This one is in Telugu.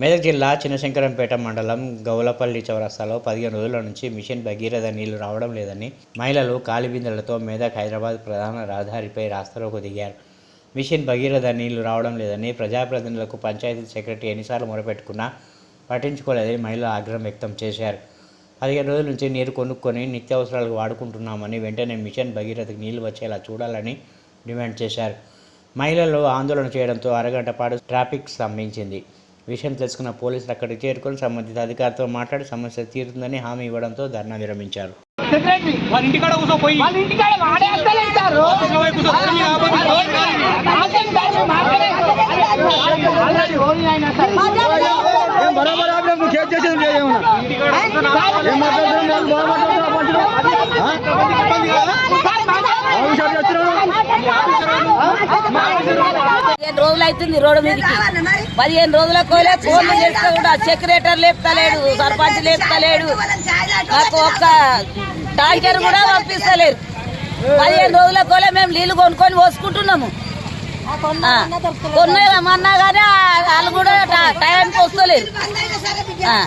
మెదక్ జిల్లా చిన్నశంకరంపేట మండలం గౌలపల్లి చౌరస్తాలో పదిహేను రోజుల నుంచి మిషన్ భగీరథ నీళ్ళు రావడం లేదని మహిళలు కాలిబిందెలతో మెదక్ హైదరాబాద్ ప్రధాన రహదారిపై రాస్తారోకు దిగారు. మిషన్ భగీరథ నీళ్ళు రావడం లేదని ప్రజాప్రతినిధులకు పంచాయతీ సెక్రటరీ ఎన్నిసార్లు మొరపెట్టుకున్నా పట్టించుకోలేదని మహిళలు ఆగ్రహం వ్యక్తం చేశారు. పదిహేను రోజుల నుంచి నీరు కొనుక్కొని నిత్యావసరాలకు వాడుకుంటున్నామని వెంటనే మిషన్ భగీరథకు నీళ్ళు వచ్చేలా చూడాలని డిమాండ్ చేశారు. మహిళలు ఆందోళన చేయడంతో అరగంట పాటు ట్రాఫిక్ స్తంభించింది. విషయం తెలుసుకున్న పోలీసులు అక్కడికి చేరుకొని సంబంధిత అధికారితో మాట్లాడి సమస్య తీరుతుందని హామీ ఇవ్వడంతో ధర్నా విరమించారు. పదిహేను రోజులు అవుతుంది రోడ్డు మీదకి. పదిహేను రోజుల కోలే ఫోన్లు చేస్తే కూడా సెక్రటరీ లేపుతలేడు సర్పంచ్ లేపుతలేడు. నాకు ఒక్క టాంకర్ కూడా పంపిస్తలేరు. పదిహేను రోజుల కోలే మేము నీళ్ళు కొనుక్కొని పోసుకుంటున్నాము. ఆ, కొన్నామన్నా కానీ వాళ్ళు కూడా టైంకి వస్తలేరు. ఆ.